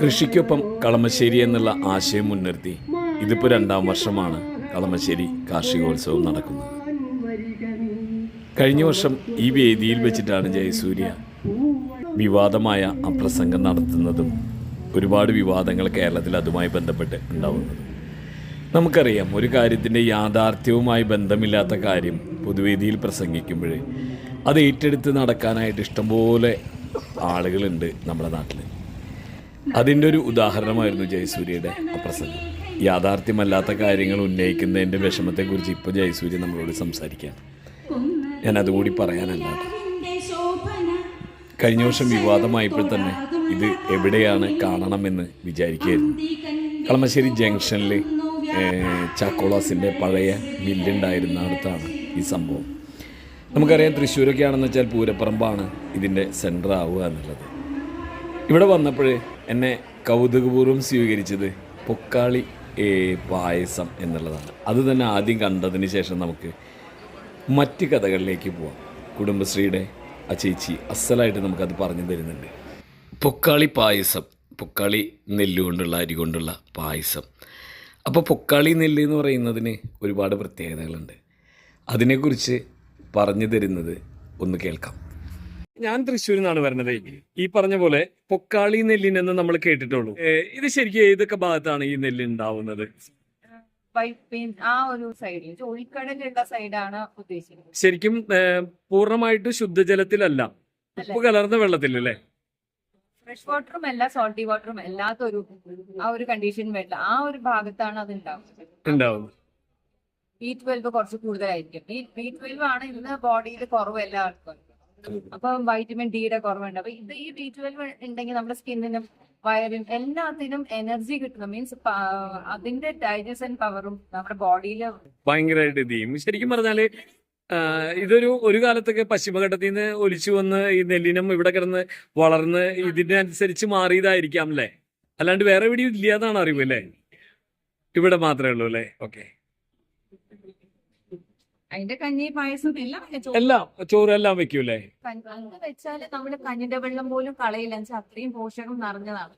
കൃഷിക്കൊപ്പം കളമശ്ശേരി എന്നുള്ള ആശയം മുൻനിർത്തി. ഇതിപ്പോൾ രണ്ടാം വർഷമാണ് കളമശ്ശേരി കാർഷികോത്സവം നടക്കുന്നത്. കഴിഞ്ഞ വർഷം ഈ വേദിയിൽ വെച്ചിട്ടാണ് ജയസൂര്യ വിവാദമായ ആ പ്രസംഗം നടത്തുന്നതും ഒരുപാട് വിവാദങ്ങൾ കേരളത്തിൽ അതുമായി ബന്ധപ്പെട്ട് ഉണ്ടാവുന്നതും. നമുക്കറിയാം ഒരു കാര്യത്തിന്റെ യാഥാർത്ഥ്യവുമായി ബന്ധമില്ലാത്ത കാര്യം പൊതുവേദിയിൽ പ്രസംഗിക്കുമ്പോൾ അത് ഏറ്റെടുത്ത് നടക്കാനായിട്ട് ഇഷ്ടംപോലെ ആളുകളുണ്ട് നമ്മുടെ നാട്ടിൽ അതിന്റെ ഒരു ഉദാഹരണമായിരുന്നു ജയസൂര്യയുടെ അപ്രസംഗം പ്രസംഗം. യാഥാർത്ഥ്യമല്ലാത്ത കാര്യങ്ങൾ ഉന്നയിക്കുന്നതിന്റെ വിഷമത്തെക്കുറിച്ച് ഇപ്പോൾ ജയസൂര്യ നമ്മളോട് സംസാരിക്കാം ഞാൻ അതുകൂടി പറയാനല്ല കഴിഞ്ഞ വർഷം വിവാദമായപ്പോൾ തന്നെ ഇത് എവിടെയാണ് കാണണമെന്ന് വിചാരിക്കുകയായിരുന്നു. കളമശ്ശേരി ജംഗ്ഷനിൽ ചാക്കോളാസിന്റെ പഴയ മില്ലുണ്ടായിരുന്ന അടുത്താണ് ഈ സംഭവം. നമുക്കറിയാം തൃശ്ശൂരൊക്കെ ആണെന്ന് വെച്ചാൽ പൂരപ്പറമ്പാണ് ഇതിന്റെ സെന്റർ ആവുക എന്നുള്ളത്. ഇവിടെ വന്നപ്പോൾ എന്നെ കൗതുകപൂർവം സ്വീകരിച്ചത് പൊക്കാളി പായസം എന്നുള്ളതാണ്. അത് തന്നെ ആദ്യം കണ്ടതിന് ശേഷം നമുക്ക് മറ്റ് കഥകളിലേക്ക് പോവാം. കുടുംബശ്രീയുടെ ആ ചേച്ചി അസലായിട്ട് നമുക്കത് പറഞ്ഞു തരുന്നുണ്ട്. പൊക്കാളി പായസം പൊക്കാളി നെല്ല് കൊണ്ടുള്ള അരി കൊണ്ടുള്ള പായസം. അപ്പോൾ പൊക്കാളി നെല്ല് എന്ന് പറയുന്നതിന് ഒരുപാട് പ്രത്യേകതകളുണ്ട്. അതിനെക്കുറിച്ച് പറഞ്ഞു തരുന്നത് ഒന്ന് കേൾക്കാം. ഞാൻ തൃശ്ശൂരിൽ നിന്നാണ് വരുന്നത്. ഈ പറഞ്ഞ പോലെ പൊക്കാളി നെല്ലിനെന്ന് നമ്മൾ കേട്ടിട്ടുള്ളൂ. ഇത് ശരിക്കും ഏതൊക്കെ ഭാഗത്താണ് ഈ നെല്ല് ഉണ്ടാവുന്നത് പൈപ്പിൻ ആ ഒരു സൈഡിൽ ചുഴിക്കടലുള്ള സൈഡാണ് ഉദ്ദേശിക്കുന്നത്. ശരിക്കും പൂർണമായിട്ട് ശുദ്ധജലത്തിലല്ല. ഉപ്പ് കലർന്ന വെള്ളത്തിലല്ലേ ഫ്രഷ് വാട്ടറും അല്ല സോൾട്ടി വാട്ടറും അല്ലാത്ത ഒരു ആ ഒരു കണ്ടീഷൻ വേണ്ട ആ ഒരു ഭാഗത്താണ് അത് ഉണ്ടാവുന്നത്. ഉണ്ടാവുന്നത്. ബി ട്വൽവ് കുറച്ച് കൂടുതലായിരിക്കും. ഈ ബി ട്വൽവ് ആണ് ഇന്ന് ബോഡിയിൽ കുറവ് എല്ലാവർക്കും അപ്പൊ വൈറ്റമിൻ ഡിയുടെ കുറവുണ്ട്. അപ്പൊ ഇത് ഈ ബി ട്വൽവ് ഉണ്ടെങ്കിൽ നമ്മുടെ സ്കിന്നിനും വയറിനും എല്ലാത്തിനും എനർജി കിട്ടുന്നു മീൻസ് അതിന്റെ ഡൈജഷൻ പവറും നമ്മുടെ ബോഡിയിൽ ഭയങ്കരമായിട്ട് ഇത് ചെയ്യും. ശരിക്കും പറഞ്ഞാൽ ഇതൊരു ഒരു കാലത്തൊക്കെ പശ്ചിമഘട്ടത്തിൽ നിന്ന് ഒലിച്ചു വന്ന് ഈ നെല്ലിനം ഇവിടെ കിടന്ന് വളർന്ന് ഇതിനനുസരിച്ച് മാറിയതായിരിക്കാം അല്ലേ? അല്ലാണ്ട് വേറെ എവിടെയും ഇല്ലാന്നാണ് അറിവ് അല്ലേ? ഇവിടെ മാത്രമേ ഉള്ളൂ അല്ലേ? ഓക്കെ അതിന്റെ കഞ്ഞി പായസം എല്ലാം ഞാൻ ചോറ്. എല്ലാം വെക്കൂലേ അത് വെച്ചാൽ നമ്മുടെ കഞ്ഞിന്റെ വെള്ളം പോലും കളയില്ല. അത്രയും പോഷകം നിറഞ്ഞതാണ്.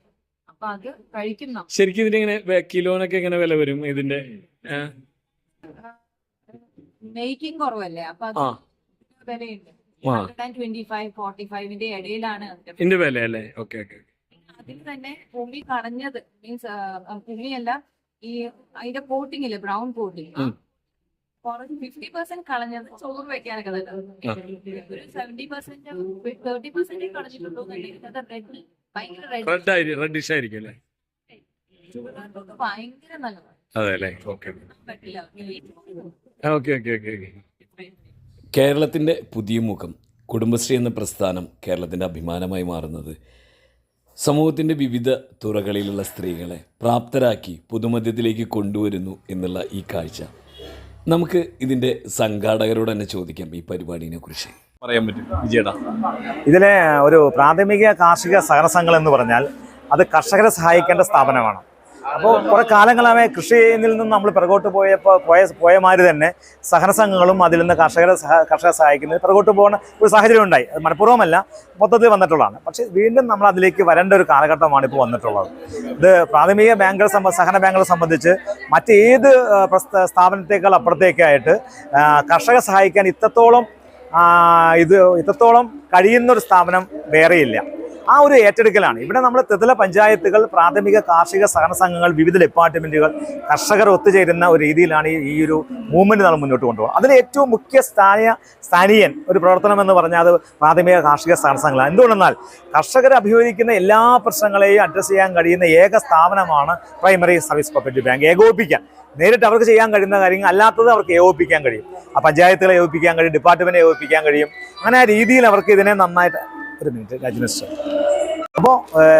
അപ്പൊ അത് കഴിക്കുന്ന. ശരിക്കും ഇതിനിങ്ങനെ വെ- കിലോനൊക്കെ എങ്ങനെ വില വരും ഇതിന്റെ മേക്കിംഗ് കുറവല്ലേ? അപ്പൊ അത് വിലയുണ്ട്. ട്വന്റി ഫൈവ് ഫോർട്ടി ഫൈവിന്റെ ഇടയിലാണ്. ഇതിന്റെ വില. അല്ലേ ഓക്കെ ഓക്കെ അതിൽ തന്നെ ഭൂമി കളഞ്ഞത് മീൻസ് ഭൂമിയല്ല ഈ അതിന്റെ കോട്ടിംഗ് ഇല്ലേ ബ്രൗൺ കോട്ടിംഗ്. കുറച്ച് ഫിഫ്റ്റി പെർസെന്റ് കളഞ്ഞത് ചോറ് വെക്കാനൊക്കെ തന്നെ ഒരു സെവന്റി പെർസെന്റ് തേർട്ടി പെർസെന്റ് കളഞ്ഞിട്ടുണ്ടോ എന്നുണ്ടെങ്കിൽ അത് റെഡ് ഭയങ്കര റെഡ് റെഡ് ആയി റെഡിഷ് ആയിരിക്കും അല്ലേ? ഭയങ്കര നല്ലതാണ് അതെ അല്ലേ? ഓക്കെ പറ്റില്ല. ഓക്കെ ഓക്കെ ഓക്കെ ഓക്കെ കേരളത്തിന്റെ പുതിയ മുഖം കുടുംബശ്രീ എന്ന പ്രസ്ഥാനം കേരളത്തിന്റെ അഭിമാനമായി മാറുന്നത്. സമൂഹത്തിന്റെ വിവിധ തുറകളിലുള്ള സ്ത്രീകളെ പ്രാപ്തരാക്കി പുതുമധ്യത്തിലേക്ക് കൊണ്ടുവരുന്നു എന്നുള്ള ഈ കാഴ്ച. നമുക്ക് ഇതിന്റെ സംഘാടകരോട് തന്നെ ചോദിക്കാം ഈ പരിപാടിനെ കുറിച്ച്. പറയാൻ പറ്റും. വിജയടാ. ഇതിലെ ഒരു പ്രാഥമിക കാർഷിക സഹകരണ സംഘങ്ങൾ എന്ന് പറഞ്ഞാൽ അത് കർഷകരെ സഹായിക്കേണ്ട സ്ഥാപനമാണ്. അപ്പോൾ കുറെ കാലങ്ങളായി കൃഷിയിൽ നിന്ന് നമ്മൾ പിറകോട്ട് പോയപ്പോൾ പോയ പോയമാര് തന്നെ സഹന സംഘങ്ങളും അതിൽ നിന്ന് കർഷകരെ കർഷകരെ സഹായിക്കുന്നത് പിറകോട്ട് പോകുന്ന ഒരു സാഹചര്യം ഉണ്ടായി. അത് മനഃപൂർവമല്ല മൊത്തത്തിൽ വന്നിട്ടുള്ളതാണ്. പക്ഷേ വീണ്ടും നമ്മൾ അതിലേക്ക് വരേണ്ട ഒരു കാലഘട്ടമാണ് ഇപ്പോൾ വന്നിട്ടുള്ളത്. ഇത് പ്രാഥമിക ബാങ്കുകൾ സഹന ബാങ്കുകളെ സംബന്ധിച്ച് മറ്റേത് സ്ഥാപനത്തേക്കാൾ അപ്പുറത്തേക്കായിട്ട് കർഷകരെ സഹായിക്കാൻ ഇത്രത്തോളം ഇത് ഇത്രത്തോളം കഴിയുന്നൊരു സ്ഥാപനം വേറെയില്ല. ആ ഒരു ഏറ്റെടുക്കലാണ്. ഇവിടെ നമ്മൾ ത്രിതല പഞ്ചായത്തുകൾ പ്രാഥമിക കാർഷിക സഹകരണ സംഘങ്ങൾ വിവിധ ഡിപ്പാർട്ട്മെന്റുകൾ കർഷകർ ഒത്തുചേരുന്ന ഒരു രീതിയിലാണ് ഈ- ഒരു മൂവ്മെന്റ് നമ്മൾ മുന്നോട്ട് കൊണ്ടുപോകുന്നത്. അതിൽ ഏറ്റവും മുഖ്യ സ്ഥാനീയ സ്ഥാനീയൻ ഒരു പ്രവർത്തനം എന്ന് പറഞ്ഞാൽ അത് പ്രാഥമിക കാർഷിക സഹകരണ സംഘങ്ങളാണ്. എന്തുകൊണ്ടെന്നാൽ കർഷകർ അഭിമുഖീകരിക്കുന്ന എല്ലാ പ്രശ്നങ്ങളെയും അഡ്രസ്സ് ചെയ്യാൻ കഴിയുന്ന ഏക സ്ഥാപനമാണ് പ്രൈമറി സർവീസ് കോപ്പറേറ്റീവ് ബാങ്ക് ഏകോപിപ്പിക്കാൻ നേരിട്ട് അവർക്ക് ചെയ്യാൻ കഴിയുന്ന കാര്യങ്ങൾ അല്ലാത്തത് അവർക്ക് ഏകോപിപ്പിക്കാൻ കഴിയും. ആ പഞ്ചായത്തുകളെ ഏകോപിപ്പിക്കാൻ കഴിയും ഡിപ്പാർട്ട്മെന്റ് ഏകോപിപ്പിക്കാൻ കഴിയും. അങ്ങനെ ആ രീതിയിൽ അവർക്ക് ഇതിനെ നന്നായിട്ട് ഒരു മിനിറ്റ് രാജമിനിസ്റ്റർ അപ്പോൾ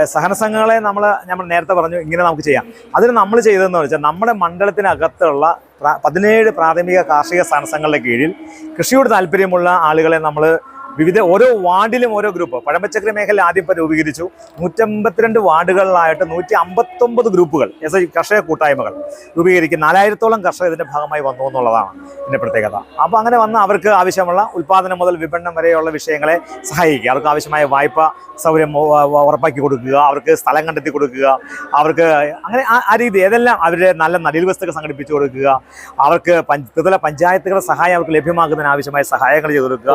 സഹന സംഘങ്ങളെ നമ്മൾ നമ്മൾ നേരത്തെ പറഞ്ഞു ഇങ്ങനെ നമുക്ക് ചെയ്യാം. അതിന് നമ്മൾ ചെയ്തതെന്ന് വെച്ചാൽ നമ്മുടെ മണ്ഡലത്തിനകത്തുള്ള പതിനേഴ് പ്രാഥമിക കാർഷിക സഹന സംഘങ്ങളുടെ കീഴിൽ കൃഷിയോട് താല്പര്യമുള്ള ആളുകളെ നമ്മൾ വിവിധ ഓരോ വാർഡിലും ഓരോ ഗ്രൂപ്പ് പഴമ്പച്ചക്കറി മേഖല ആദ്യം ഇപ്പോൾ രൂപീകരിച്ചു. നൂറ്റമ്പത്തിരണ്ട് വാർഡുകളിലായിട്ട് നൂറ്റി അമ്പത്തൊമ്പത് ഗ്രൂപ്പുകൾ എസ് ഐ കർഷക കൂട്ടായ്മകൾ രൂപീകരിക്കും. നാലായിരത്തോളം കർഷകർ ഇതിന്റെ ഭാഗമായി വന്നു എന്നുള്ളതാണ് ഇതിന്റെ പ്രത്യേകത. അപ്പോൾ അങ്ങനെ വന്ന് അവർക്ക് ആവശ്യമുള്ള ഉൽപ്പാദനം മുതൽ വിപണനം വരെയുള്ള വിഷയങ്ങളെ സഹായിക്കുക. അവർക്ക് ആവശ്യമായ വായ്പ സൗകര്യം ഉറപ്പാക്കി കൊടുക്കുക. അവർക്ക് സ്ഥലം കണ്ടെത്തി കൊടുക്കുക. അവർക്ക് അങ്ങനെ ആ- ആ രീതി ഏതെല്ലാം അവരുടെ നല്ല നടീൽ വസ്തുക്കൾ സംഘടിപ്പിച്ചു കൊടുക്കുക. അവർക്ക് പഞ്ച് ത്രിതല പഞ്ചായത്തുകളുടെ സഹായം അവർക്ക് ലഭ്യമാക്കുന്നതിന് ആവശ്യമായ സഹായങ്ങൾ ചെയ്തു കൊടുക്കുക.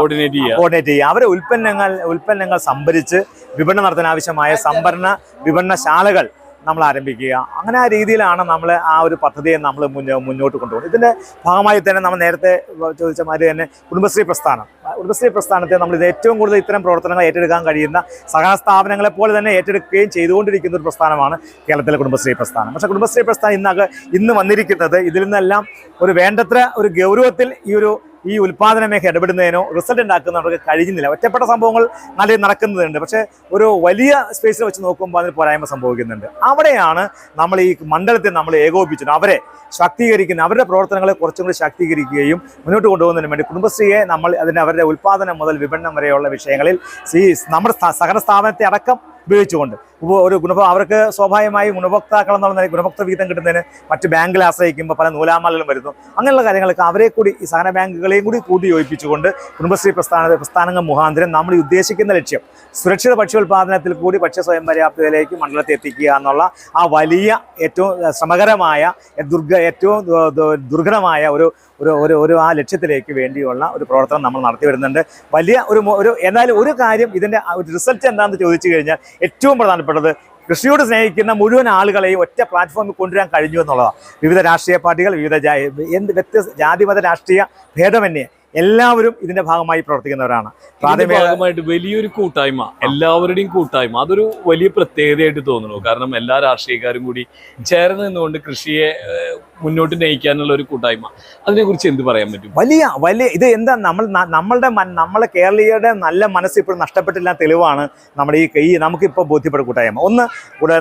കോർഡിനേറ്റ് ചെയ്യുക അവരെ ഉൽപ്പന്നങ്ങൾ ഉൽപ്പന്നങ്ങൾ സംഭരിച്ച് വിപണനം നടത്താൻ ആവശ്യമായ സംഭരണ വിപണനശാലകൾ നമ്മൾ ആരംഭിക്കുക. അങ്ങനെ ആ രീതിയിലാണ് നമ്മൾ ആ ഒരു പദ്ധതിയെ നമ്മൾ മുന്നോട്ട് കൊണ്ടുപോകുന്നത്. ഇതിന്റെ ഭാഗമായി തന്നെ നമ്മൾ നേരത്തെ ചോദിച്ച മാതിരി തന്നെ കുടുംബശ്രീ പ്രസ്ഥാനം. കുടുംബശ്രീ പ്രസ്ഥാനത്തെ നമ്മൾ ഇത് ഏറ്റവും കൂടുതൽ ഇത്തരം പ്രവർത്തനങ്ങൾ ഏറ്റെടുക്കാൻ കഴിയുന്ന സഹകരണ സ്ഥാപനങ്ങളെ പോലെ തന്നെ ഏറ്റെടുക്കുകയും ചെയ്തുകൊണ്ടിരിക്കുന്ന ഒരു പ്രസ്ഥാനമാണ് കേരളത്തിലെ കുടുംബശ്രീ പ്രസ്ഥാനം. പക്ഷേ കുടുംബശ്രീ പ്രസ്ഥാനം ഇന്നക ഇന്ന് വന്നിരിക്കുന്നത് ഇതിൽ നിന്നെല്ലാം ഒരു വേണ്ടത്ര ഒരു ഗൗരവത്തിൽ ഈ ഒരു ഈ ഉൽപ്പാദന മേഖല ഇടപെടുന്നതിനോ റിസൾട്ട് ഉണ്ടാക്കുന്നവർക്ക് കഴിയുന്നില്ല ഒറ്റപ്പെട്ട സംഭവങ്ങൾ നല്ല നടക്കുന്നുണ്ട്. പക്ഷേ ഒരു വലിയ സ്പേസിൽ വെച്ച് നോക്കുമ്പോൾ അതിന് പോരായ്മ സംഭവിക്കുന്നുണ്ട്. അവിടെയാണ് നമ്മൾ ഈ മണ്ഡലത്തെ നമ്മൾ ഏകോപിപ്പിച്ചു അവരെ ശാക്തീകരിക്കുന്ന അവരുടെ പ്രവർത്തനങ്ങളെ കുറച്ചും കൂടി ശാക്തീകരിക്കുകയും മുന്നോട്ട് കൊണ്ടുപോകുന്നതിന് വേണ്ടി കുടുംബശ്രീയെ നമ്മൾ അതിന് അവരുടെ ഉൽപ്പാദനം മുതൽ വിപണനം വരെയുള്ള വിഷയങ്ങളിൽ നമ്മുടെ സഹകരണ സ്ഥാപനത്തെ അടക്കം ഉപയോഗിച്ചുകൊണ്ട്. ഒരു ഗുണഭ അവർക്ക് സ്വാഭാവികമായും ഗുണഭോക്താക്കൾ എന്നുള്ള നിലയിൽ ഗുണഭോക്തൃ വിഹിതം കിട്ടുന്നതിന് മറ്റ് ബാങ്കിൽ ആശ്രയിക്കുമ്പോൾ പല നൂലാമാലകളും വരുന്നു. അങ്ങനെയുള്ള കാര്യങ്ങളൊക്കെ അവരെ കൂടി ഈ സഹന ബാങ്കുകളെയും കൂടി കൂട്ടി യോജിപ്പിച്ചുകൊണ്ട് കുടുംബശ്രീ പ്രസ്ഥാന പ്രസ്ഥാനങ്ങൾ മുഖാന്തരം നമ്മൾ ഉദ്ദേശിക്കുന്ന ലക്ഷ്യം സുരക്ഷിത ഭക്ഷ്യോൽപാദനത്തിൽ കൂടി ഭക്ഷ്യ സ്വയം പര്യാപ്തതയിലേക്ക് മണ്ഡലത്തെ എത്തിക്കുക എന്നുള്ള ആ വലിയ ഏറ്റവും ശ്രമകരമായ ദുർഗ ഏറ്റവും ദുർഘടമായ ഒരു ഒരു ഒരു ഒരു ആ ലക്ഷ്യത്തിലേക്ക് വേണ്ടിയുള്ള ഒരു പ്രവർത്തനം നമ്മൾ നടത്തി വരുന്നുണ്ട്. വലിയ ഒരു ഒരു എന്നാലും ഒരു കാര്യം ഇതിന്റെ റിസൾട്ട് എന്താണെന്ന് ചോദിച്ചു കഴിഞ്ഞാൽ ഏറ്റവും പ്രധാനപ്പെട്ടത് കൃഷിയോട് സ്നേഹിക്കുന്ന മുഴുവൻ ആളുകളെയും ഒറ്റ പ്ലാറ്റ്ഫോമിൽ കൊണ്ടുവരാൻ കഴിഞ്ഞു എന്നുള്ളതാണ്. വിവിധ രാഷ്ട്രീയ പാർട്ടികൾ വിവിധ എന്ത് വ്യത്യസ്ത ജാതിമത രാഷ്ട്രീയ ഭേദമന്യേ എല്ലാവരും ഇതിന്റെ ഭാഗമായി പ്രവർത്തിക്കുന്നവരാണ്. പ്രാഥമികമായിട്ട് ഭാഗമായിട്ട് വലിയൊരു കൂട്ടായ്മ എല്ലാവരുടെയും കൂട്ടായ്മ. അതൊരു വലിയ പ്രത്യേകതയായിട്ട് തോന്നുന്നു. കാരണം എല്ലാ രാഷ്ട്രീയക്കാരും കൂടി ചേർന്ന് നിന്നുകൊണ്ട് കൃഷിയെ മുന്നോട്ട് നയിക്കാനുള്ള ഒരു കൂട്ടായ്മ. അതിനെക്കുറിച്ച് എന്ത് പറയാൻ പറ്റും? വലിയ വലിയ ഇത് എന്താ നമ്മൾ നമ്മളുടെ നമ്മളെ കേരളീയരുടെ നല്ല മനസ്സ് ഇപ്പോൾ നഷ്ടപ്പെട്ടില്ല തെളിവാണ് നമ്മുടെ ഈ ഈ നമുക്കിപ്പോൾ ബോധ്യപ്പെട്ട കൂട്ടായ്മ. ഒന്ന്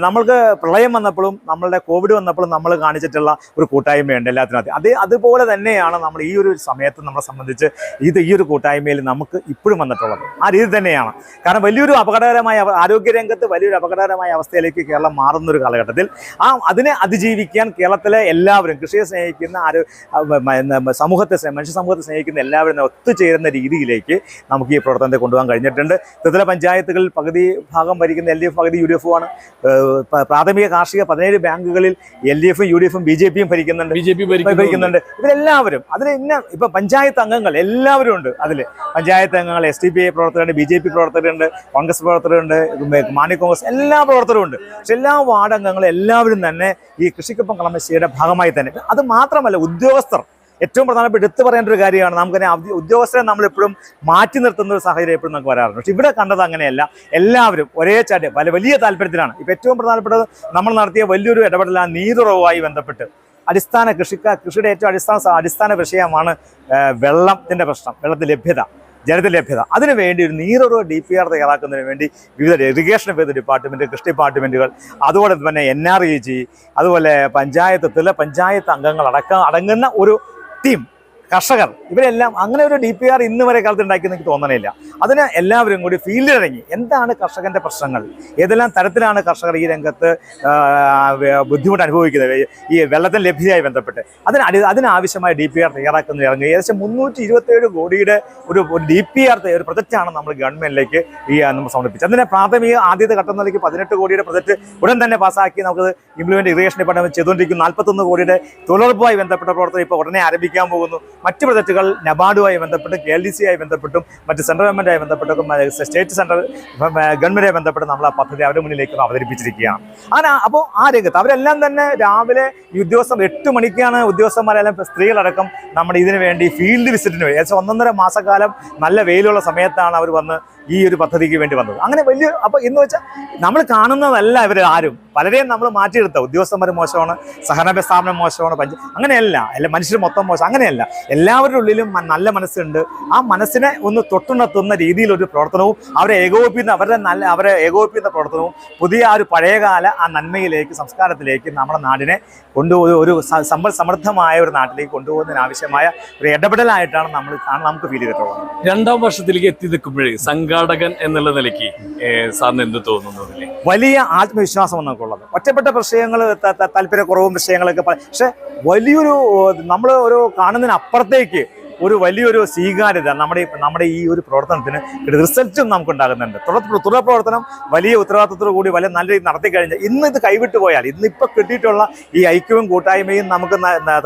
നമ്മൾക്ക് പ്രളയം വന്നപ്പോഴും നമ്മളുടെ കോവിഡ് വന്നപ്പോഴും നമ്മൾ കാണിച്ചിട്ടുള്ള ഒരു കൂട്ടായ്മയുണ്ട് എല്ലാത്തിനകത്ത്. അത് അതുപോലെ തന്നെയാണ് നമ്മൾ ഈ ഒരു സമയത്ത് നമ്മളെ സംബന്ധിച്ച് ഇത് ഈ ഒരു കൂട്ടായ്മയിൽ നമുക്ക് ഇപ്പോഴും വന്നിട്ടുള്ളത്. ആ രീതി തന്നെയാണ്. കാരണം വലിയൊരു അപകടകരമായ ആരോഗ്യ ആരോഗ്യരംഗത്ത് വലിയൊരു അപകടകരമായ അവസ്ഥയിലേക്ക് കേരളം മാറുന്ന ഒരു കാലഘട്ടത്തിൽ ആ അതിനെ അതിജീവിക്കാൻ കേരളത്തിലെ എല്ലാവരും കൃഷിയെ സ്നേഹിക്കുന്ന ആരോ സമൂഹത്തെ മനുഷ്യ സമൂഹത്തെ സ്നേഹിക്കുന്ന എല്ലാവരും ഒത്തുചേരുന്ന രീതിയിലേക്ക് നമുക്ക് ഈ പ്രവർത്തനത്തെ കൊണ്ടുപോകാൻ കഴിഞ്ഞിട്ടുണ്ട്. ത്രിതല പഞ്ചായത്തുകളിൽ പകുതി ഭാഗം ഭരിക്കുന്ന എൽ ഡി എഫ് പകുതി യു ഡി എഫുമാണ് ആണ്. പ്രാഥമിക കാർഷിക പതിനേഴ് ബാങ്കുകളിൽ എൽ ഡി എഫും യു ഡി എഫും ബി ജെ പിയും ഭരിക്കുന്നുണ്ട്. ബി ജെ പി ഭരിക്കുന്നുണ്ട്. ഇവരെല്ലാവരും അതിൽ ഇന്ന ഇപ്പൊ പഞ്ചായത്ത് അംഗങ്ങൾ എല്ലാവരും ഉണ്ട് അതിൽ പഞ്ചായത്ത് അംഗങ്ങൾ എസ് ഡി പി ഐ പ്രവർത്തകരുണ്ട് ബി ജെ പി പ്രവർത്തകരുണ്ട് കോൺഗ്രസ് പ്രവർത്തകരുണ്ട് മാണി കോൺഗ്രസ് എല്ലാ പ്രവർത്തകരും ഉണ്ട്. പക്ഷെ എല്ലാ വാർഡ് അംഗങ്ങളും എല്ലാവരും തന്നെ ഈ കൃഷിക്കൊപ്പം കളമശ്ശേരിയുടെ ഭാഗമായി തന്നെ അത് മാത്രമല്ല ഉദ്യോഗസ്ഥർ. ഏറ്റവും പ്രധാനപ്പെട്ട എടുത്തു പറയേണ്ട ഒരു കാര്യമാണ് നമുക്ക് ഉദ്യോഗസ്ഥരെ നമ്മൾ എപ്പോഴും മാറ്റി നിർത്തുന്ന ഒരു സാഹചര്യം എപ്പോഴും നമുക്ക് വരാറുണ്ട്. പക്ഷെ ഇവിടെ കണ്ടത് അങ്ങനെയല്ല. എല്ലാവരും ഒരേ ചാട്ട് പല വലിയ താല്പര്യത്തിലാണ്. ഇപ്പം ഏറ്റവും പ്രധാനപ്പെട്ടത് നമ്മൾ നടത്തിയ വലിയൊരു ഇടപെടലാണ് നീതുറവുമായി ബന്ധപ്പെട്ട്. അടിസ്ഥാന കൃഷിക്കാർ കൃഷിയുടെ ഏറ്റവും അടിസ്ഥാന അടിസ്ഥാന വിഷയമാണ് വെള്ളത്തിന്റെ പ്രശ്നം വെള്ളത്തിന്റെ ലഭ്യത. ജലത്തിന്റെ ലഭ്യത. അതിനുവേണ്ടി ഒരു നീറൊരു ഡി പി ആർ തയ്യാറാക്കുന്നതിന് വേണ്ടി വിവിധ ഇറിഗേഷൻ വിവിധ ഡിപ്പാർട്ട്മെന്റ് കൃഷി ഡിപ്പാർട്ട്മെന്റുകൾ അതുപോലെ തന്നെ എൻ ആർ ഇ ജി അതുപോലെ പഞ്ചായത്ത് ചില പഞ്ചായത്ത് അംഗങ്ങൾ അടക്കം അടങ്ങുന്ന ഒരു ടീം കർഷകർ. ഇവരെല്ലാം അങ്ങനെ ഒരു ഡി പി ആർ ഇന്ന് വരെ കാലത്ത് ഉണ്ടാക്കിയെന്ന് എനിക്ക് തോന്നണില്ല. അതിന് എല്ലാവരും കൂടി ഫീൽഡിൽ ഇറങ്ങി എന്താണ് കർഷകന്റെ പ്രശ്നങ്ങൾ? ഏതെല്ലാം തരത്തിലാണ് കർഷകർ ഈ രംഗത്ത് ബുദ്ധിമുട്ട് അനുഭവിക്കുന്നത്? ഈ വെള്ളത്തിന് ലഭ്യതയായി ബന്ധപ്പെട്ട്. അതിന് അടി അതിനാവശ്യമായ ഡി പി ആർ തയ്യാറാക്കുന്നത് ഇറങ്ങി. ഏകദേശം മുന്നൂറ്റി ഇരുപത്തേഴ് കോടിയുടെ ഒരു ഡി പി ആർ ഒരു പ്രൊജക്റ്റാണ് നമ്മൾ ഗവൺമെന്റിലേക്ക് ഈ നമ്മൾ സമർപ്പിച്ചത്. അതിന് പ്രാഥമിക ആദ്യത്തെ ഘട്ടം നിലയ്ക്ക് പതിനെട്ട് കോടിയുടെ പ്രൊജക്ട് ഉടൻ തന്നെ പാസ്സാക്കി നമുക്ക് ഇംപ്ലിമെന്റ് ഇറിഗേഷൻ ഡിപ്പാർട്ട്മെന്റ് ചെയ്തുകൊണ്ടിരിക്കുന്നു. നാൽപ്പത്തൊന്ന് കോടിയുടെ തൊഴിലുറപ്പുമായി ബന്ധപ്പെട്ട പ്രവർത്തനം ഇപ്പോൾ ഉടനെ ആരംഭിക്കാൻ പോകുന്നു. മറ്റ് പ്രൊജക്റ്റുകൾ നബാർഡുമായി ബന്ധപ്പെട്ട് കെ എൽ ഡി സിയായി ബന്ധപ്പെട്ടും മറ്റ് സെൻട്രൽ ഗവൺമെന്റായി ബന്ധപ്പെട്ടും സ്റ്റേറ്റ് സെൻട്രൽ ഗവൺമെന്റുമായി ബന്ധപ്പെട്ട് നമ്മൾ ആ പദ്ധതി അവരുടെ മുന്നിലേക്ക് അവതരിപ്പിച്ചിരിക്കുകയാണ്. അങ്ങനെ അപ്പോൾ ആ രംഗത്ത് അവരെല്ലാം തന്നെ രാവിലെ ഈ ഉദ്യോഗസ്ഥർ എട്ട് മണിക്കാണ് ഉദ്യോഗസ്ഥന്മാരെല്ലാം സ്ത്രീകളടക്കം നമ്മുടെ ഇതിനു വേണ്ടി ഫീൽഡ് വിസിറ്റിന് വേണ്ടി ഏകദേശം ഒന്നൊന്നര മാസക്കാലം നല്ല വെയിലുള്ള സമയത്താണ് അവർ വന്ന് ഈ ഒരു പദ്ധതിക്ക് വേണ്ടി വന്നത്. അങ്ങനെ വലിയ അപ്പോൾ എന്ന് വെച്ചാൽ നമ്മൾ കാണുന്നതല്ല ഇവർ ആരും. പലരെയും നമ്മൾ മാറ്റിയെടുത്ത. ഉദ്യോഗസ്ഥന്മാർ മോശമാണ് സഹകരണ സ്ഥാപനം മോശമാണ് പഞ്ച അങ്ങനെയല്ല. അല്ല മനുഷ്യർ മൊത്തം മോശം അങ്ങനെയല്ല. എല്ലാവരുടെ ഉള്ളിലും നല്ല മനസ്സുണ്ട്. ആ മനസ്സിനെ ഒന്ന് തൊട്ടുണർത്തുന്ന രീതിയിലൊരു പ്രവർത്തനവും അവരെ ഏകോപിപ്പിക്കുന്ന അവരുടെ നല്ല അവരെ ഏകോപിപ്പിക്കുന്ന പ്രവർത്തനവും പുതിയ ആ ഒരു പഴയകാല ആ നന്മയിലേക്ക് സംസ്കാരത്തിലേക്ക് നമ്മുടെ നാടിനെ കൊണ്ടുപോയി ഒരു സമ്പൽ സമൃദ്ധമായ ഒരു നാട്ടിലേക്ക് കൊണ്ടുപോകുന്നതിന് ആവശ്യമായ ഒരു ഇടപെടലായിട്ടാണ് നമ്മൾ നമുക്ക് ഫീൽ ചെയ്തിട്ടുള്ളത്. രണ്ടാം വർഷത്തിലേക്ക് എത്തി നിൽക്കുമ്പോഴേ സംഘാടകൻ എന്നുള്ള നിലയ്ക്ക് സാറിന് എന്ത് തോന്നുന്നു വലിയ ആത്മവിശ്വാസം നമുക്കുള്ളത്. ഒറ്റപ്പെട്ട വിഷയങ്ങൾ താല്പര്യക്കുറവും വിഷയങ്ങളൊക്കെ പക്ഷെ വലിയൊരു നമ്മൾ ഒരു കാണുന്നതിനപ്പുറത്തേക്ക് ഒരു വലിയൊരു സ്വീകാര്യത നമ്മുടെ നമ്മുടെ ഈ ഒരു പ്രവർത്തനത്തിന് റിസൾട്ടും നമുക്ക് ഉണ്ടാകുന്നുണ്ട് തുടർ തുടർ പ്രവർത്തനം വലിയ ഉത്തരവാദിത്തത്തോടു കൂടി വലിയ നല്ല രീതിയിൽ നടത്തി കഴിഞ്ഞാൽ ഇന്ന് ഇത് കൈവിട്ടു പോയാൽ ഇന്നിപ്പോൾ കിട്ടിയിട്ടുള്ള ഈ ഐക്യവും കൂട്ടായ്മയും നമുക്ക്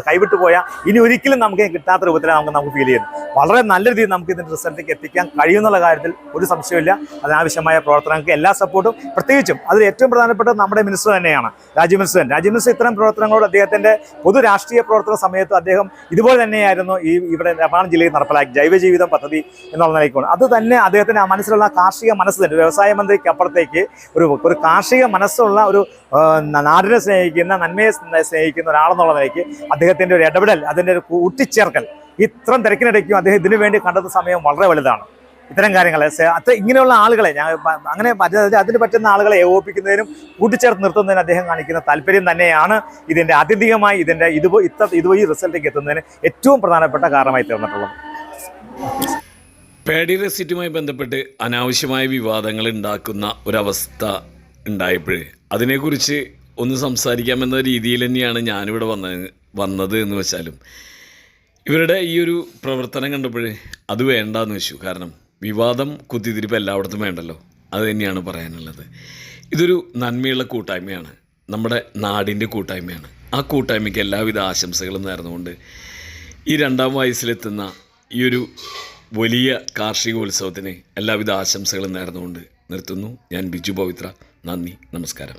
കൈവിട്ടു പോയാൽ ഇനി ഒരിക്കലും നമുക്ക് കിട്ടാത്ത രൂപത്തിൽ നമുക്ക് നമുക്ക് ഫീൽ ചെയ്യുന്നു വളരെ നല്ല രീതിയിൽ നമുക്ക് ഇതിന്റെ റിസൾട്ടിലേക്ക് എത്തിക്കാൻ കഴിയുന്നുള്ള കാര്യത്തിൽ ഒരു സംശയമില്ല അതിനാവശ്യമായ പ്രവർത്തനങ്ങൾക്ക് എല്ലാ സപ്പോർട്ടും പ്രത്യേകിച്ചും അതിൽ ഏറ്റവും പ്രധാനപ്പെട്ടത് നമ്മുടെ മിനിസ്റ്റർ തന്നെയാണ് രാജ്യ മിനിസ്റ്റർ രാജ്യ മിനിസ്റ്റർ ഇത്തരം പ്രവർത്തനങ്ങളോട് അദ്ദേഹത്തിന്റെ പൊതു രാഷ്ട്രീയ പ്രവർത്തന സമയത്ത് അദ്ദേഹം ഇതുപോലെ തന്നെയായിരുന്നു ഈ ഇവിടെ എറണാകുളം ജില്ലയിൽ നടപ്പിലാക്കി ജൈവജീവിതം പദ്ധതി എന്നുള്ള നിലയ്ക്കാണ്. അത് തന്നെ അദ്ദേഹത്തിന് ആ മനസ്സിലുള്ള കാർഷിക മനസ്സ് തന്നെ. വ്യവസായ മന്ത്രിക്ക് അപ്പുറത്തേക്ക് ഒരു ഒരു കാർഷിക മനസ്സുള്ള ഒരു നാടിനെ സ്നേഹിക്കുന്ന നന്മയെ സ്നേഹിക്കുന്ന ഒരാളെന്നുള്ള നിലയ്ക്ക് അദ്ദേഹത്തിന്റെ ഒരു ഇടപെടൽ അതിന്റെ ഒരു കൂട്ടിച്ചേർക്കൽ ഇത്രയും തിരക്കിനിടയ്ക്കും അദ്ദേഹം ഇതിനു വേണ്ടി കണ്ടെത്തുന്ന സമയം വളരെ വലുതാണ്. ഇത്തരം കാര്യങ്ങൾ അത്ര ഇങ്ങനെയുള്ള ആളുകളെ ഞാൻ അങ്ങനെ അതിന് പറ്റുന്ന ആളുകളെ ഏകോപിപ്പിക്കുന്നതിനും കൂട്ടിച്ചേർത്ത് നിർത്തുന്നതിന് അദ്ദേഹം കാണിക്കുന്ന താല്പര്യം തന്നെയാണ് ഇതിന്റെ ആത്യന്തികമായി ഇതിന്റെ ഇത് ഇത്ത ഇതുവഴി റിസൾട്ടിലേക്ക് എത്തുന്നതിന് ഏറ്റവും പ്രധാനപ്പെട്ട കാരണമായി തീർന്നിട്ടുള്ളത്. പേടി റെസിറ്റുമായി ബന്ധപ്പെട്ട് അനാവശ്യമായ വിവാദങ്ങൾ ഉണ്ടാക്കുന്ന ഒരവസ്ഥ ഉണ്ടായപ്പോഴേ അതിനെക്കുറിച്ച് ഒന്ന് സംസാരിക്കാമെന്ന രീതിയിൽ തന്നെയാണ് ഞാനിവിടെ വന്ന വന്നത് എന്ന് വെച്ചാലും ഇവരുടെ ഈ ഒരു പ്രവർത്തനം കണ്ടപ്പോൾ അത് വേണ്ടാന്ന് വെച്ചു. കാരണം വിവാദം കുത്തിത്തിരിപ്പ് എല്ലായിടത്തും വേണ്ടല്ലോ. അത് തന്നെയാണ് പറയാനുള്ളത്. ഇതൊരു നന്മയുള്ള കൂട്ടായ്മയാണ്. നമ്മുടെ നാടിന്റെ കൂട്ടായ്മയാണ്. ആ കൂട്ടായ്മയ്ക്ക് എല്ലാവിധ ആശംസകളും നേർന്നുകൊണ്ട് ഈ രണ്ടാം വയസ്സിലെത്തുന്ന ഈ ഒരു വലിയ കാർഷികോത്സവത്തിന് എല്ലാവിധ ആശംസകളും നേർന്നുകൊണ്ട് നിർത്തുന്നു. ഞാൻ ബിജു പവിത്ര. നന്ദി. നമസ്കാരം.